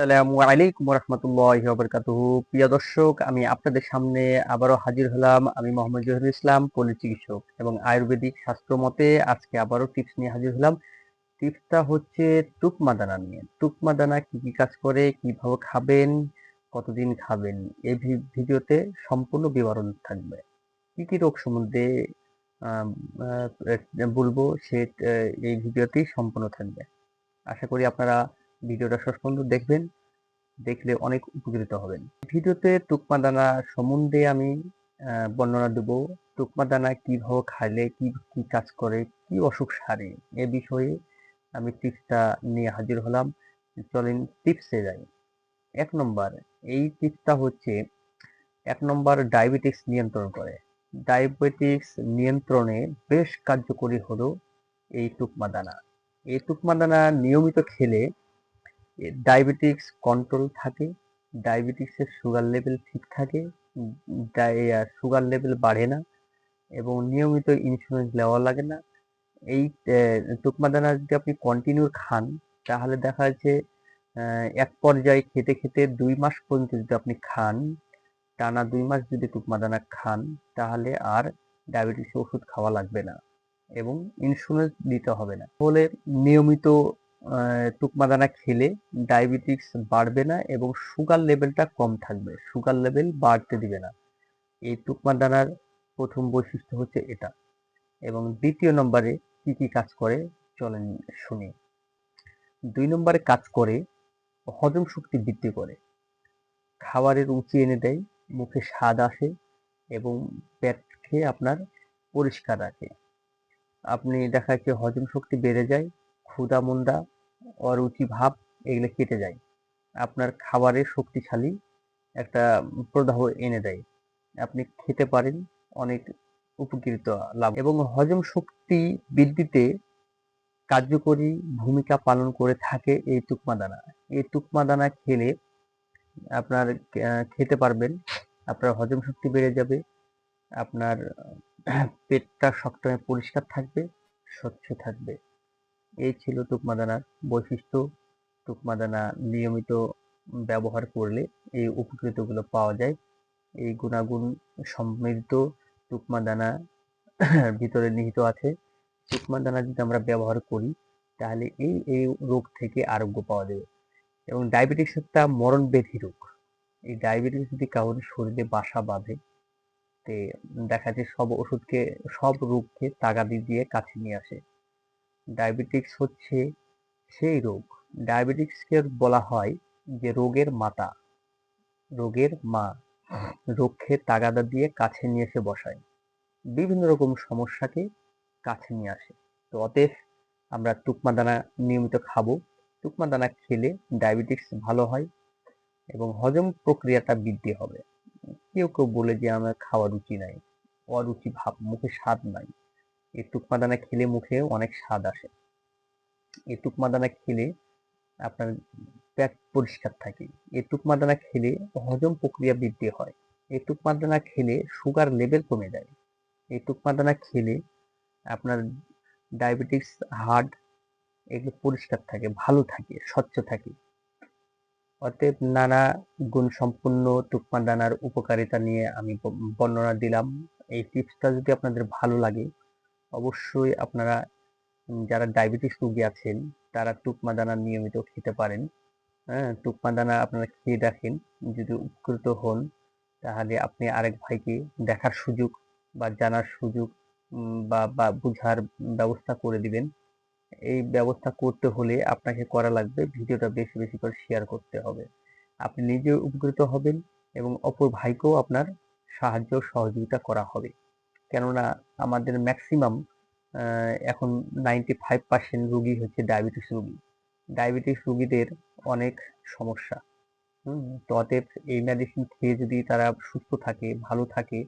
আসসালামু আলাইকুম রহমতুল্লাহ বরকাতুহু প্রিয় দর্শক, আমি আপনাদের সামনে আবারও হাজির হলাম আমি মোহাম্মদ জহিরুল ইসলাম পল্লী চিকিৎসক এবং আয়ুর্বেদিক শাস্ত্র মতে আজকে আবারও টিপস নিয়ে হাজির হলাম। টিপসটা হচ্ছে টুকমাদানা নিয়ে। টুকমাদানা কি কি কাজ করে, কীভাবে খাবেন, কতদিন খাবেন, এই ভিডিওতে সম্পূর্ণ বিবরণ থাকবে। কি কি রোগ সম্বন্ধে বলব সে এই ভিডিওতেই সম্পূর্ণ থাকবে। আশা করি আপনারা ভিডিওটা শেষ পর্যন্ত দেখবেন, দেখলে অনেক উপকৃত হবেন। ভিডিওতে টুকমা দানা সম্বন্ধে আমি বর্ণনা দেব। টুকমা দানা কীভাবে খাইলে, কি কি কাজ করে, কি অসুখ সারে, এ বিষয়ে আমি টিপসটা নিয়ে হাজির হলাম। চলেন টিপসে যাই। এক নম্বর, এই টিপসটা হচ্ছে, এক নম্বর ডায়াবেটিস নিয়ন্ত্রণ করে। ডায়াবেটিস নিয়ন্ত্রণে বেশ কার্যকরী হলো এই টুকমা দানা এই টুকমা দানা নিয়মিত খেলে ডায়াবেটিক্স কন্ট্রোল থাকে ডায়াবেটিক্সের সুগার লেভেল ঠিক থাকে সুগার লেভেল বাড়ে না এবং নিয়মিত ইনসুলিন নেওয়া লাগে না। এই টুকমা দানা যদি আপনি কন্টিনিউ খান, তাহলে দেখা যাচ্ছে এক পর্যায়ে খেতে খেতে দুই মাস পর্যন্ত যদি আপনি খান, টানা দুই মাস যদি টুকমা দানা খান, তাহলে আর ডায়াবেটিস ওষুধ খাওয়া লাগবে না এবং ইনসুলিন দিতে হবে না। ফলে নিয়মিত আহ, টুকমা দানা খেলে ডায়াবেটিস বাড়বে না এবং সুগার লেভেলটা কম থাকবে। সুগার লেভেল বাড়তে দিবে না। এই টুকমা দানার প্রথম বৈশিষ্ট্য হচ্ছে এটা। এবং দ্বিতীয় নম্বরে কি কি কাজ করে চলেন শুনি। দুই নম্বরে কাজ করে হজম শক্তি বৃদ্ধি করে। খাবারের রুচি এনে দেয় মুখে স্বাদ আসে এবং পেট খেয়ে আপনার পরিষ্কার রাখে। আপনি দেখা যাচ্ছে হজম শক্তি বেড়ে যায় ক্ষুধা মন্দা অরুচি ভাব এগুলো কেটে যায়। আপনার খাবারে শক্তিশালী একটা প্রদাহ এনে দেয়। আপনি খেতে পারেন, অনেক উপকৃত লাভ। এবং হজম শক্তি বৃদ্ধিতে কার্যকরী ভূমিকা পালন করে থাকে এই তুকমা দানা। এই তুকমা দানা খেলে আপনার খেতে পারবেন, আপনার হজম শক্তি বেড়ে যাবে, আপনার পেটটা সবসময় পরিষ্কার থাকবে, স্বচ্ছ থাকবে। এই ছিল টুকমা দানার বৈশিষ্ট্য। টুকমা দানা নিয়মিত ব্যবহার করলে এই উপকৃতগুলো পাওয়া যায়। এই গুণাগুণ সমৃদ্ধ টুকমা দানা ভিতরে নিহিত আছে। টুকমা দানা যদি আমরা ব্যবহার করি, তাহলে এই এই রোগ থেকে আরোগ্য পাওয়া যাবে। এবং ডায়াবেটিস একটা মরণ ব্যাধি রোগ। এই ডায়াবেটিস যদি কারোর শরীরে বাসা বাঁধে, তে দেখা যায় সব ওষুধকে, সব রোগকে তাগাদি দিয়ে কাছে নিয়ে আসে। ডায়াবেটিক্স হচ্ছে সেই রোগ। ডায়াবেটিক্সকে বলা হয় যে রোগের মাতা। রোগের মা। রোগকে তাগাদা দিয়ে কাছে নিয়ে এসে বসায়। বিভিন্ন রকম সমস্যাকে কাছে নিয়ে আসে। তো অতএব আমরা টুকমা দানা নিয়মিত খাব। টুকমা দানা খেলে ডায়াবেটিক্স ভালো হয় এবং হজম প্রক্রিয়াটা বৃদ্ধি হবে। কেউ কেউ বলে যে আমার খাওয়া রুচি নাই, অরুচি ভাব, মুখে স্বাদ নাই। এই টুকমা দানা খেলে মুখে অনেক স্বাদ আসে। এই টুকমা দানা খেলে আপনার পেট পরিষ্কার থাকে। এই টুকমা দানা খেলে হজম প্রক্রিয়া বৃদ্ধি হয়। এই টুকমা দানা খেলে সুগার লেভেল কমে যায়। এই টুকমা দানা খেলে আপনার ডায়াবেটিস হার্ট এগুলো পরিষ্কার থাকে, ভালো থাকে, স্বচ্ছ থাকে। অতএব নানা গুণ সম্পূর্ণ টুকমা দানার উপকারিতা নিয়ে আমি বর্ণনা দিলাম। এই টিপসটা যদি আপনাদের ভালো লাগে অবশ্যই আপনারা যারা ডায়াবেটিস রোগী আছেন, তারা টুকমা দানা নিয়মিত খেতে পারেন। হ্যাঁ টুকমা দানা আপনারা খেয়ে দেখেন। যদি উপকৃত হন, তাহলে আপনি আরেক ভাইকে দেখার সুযোগ বা জানার সুযোগ বা বা বুঝার ব্যবস্থা করে দিবেন। এই ব্যবস্থা করতে হলে আপনাকে করা লাগবে ভিডিওটা বেশি বেশি করে শেয়ার করতে হবে। আপনি নিজে উপকৃত হবেন এবং অপর ভাইকেও আপনার সাহায্য, সহযোগিতা করা হবে। কেননা আমাদের ম্যাক্সিমাম এখন নাইনটি ফাইভ পার্সেন্ট রুগী হচ্ছে ডায়াবেটিস রুগী। ডায়াবেটিস রুগীদের অনেক সমস্যা। তো অতএব এই মেডিসিন খেয়ে যদি তারা সুস্থ থাকে, ভালো থাকে,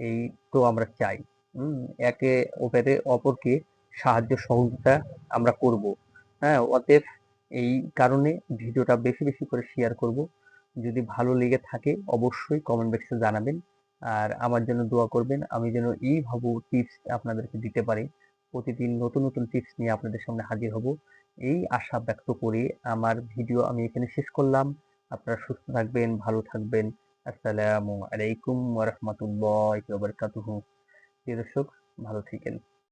এই তো আমরা চাই। একে অপরে, অপরকে সাহায্য সহযোগিতা আমরা করব। হ্যাঁ অতএব এই কারণে ভিডিওটা বেশি বেশি করে শেয়ার করব। যদি ভালো লেগে থাকে, অবশ্যই কমেন্ট বক্সে জানাবেন। আর আমার জন্য দোয়া করবেন, আমি যেন এইভাবে টিপস আপনাদেরকে দিতে পারি। প্রতিদিন নতুন নতুন টিপস নিয়ে আপনাদের সামনে হাজির হব। এই আশা ব্যক্ত করে আমার ভিডিও আমি এখানে শেষ করলাম। আপনারা সুস্থ থাকবেন, ভালো থাকবেন। আসসালামু আলাইকুম ওয়া রাহমাতুল্লাহি ওয়া বারাকাতুহু। দর্শক, ভালো থাকেন।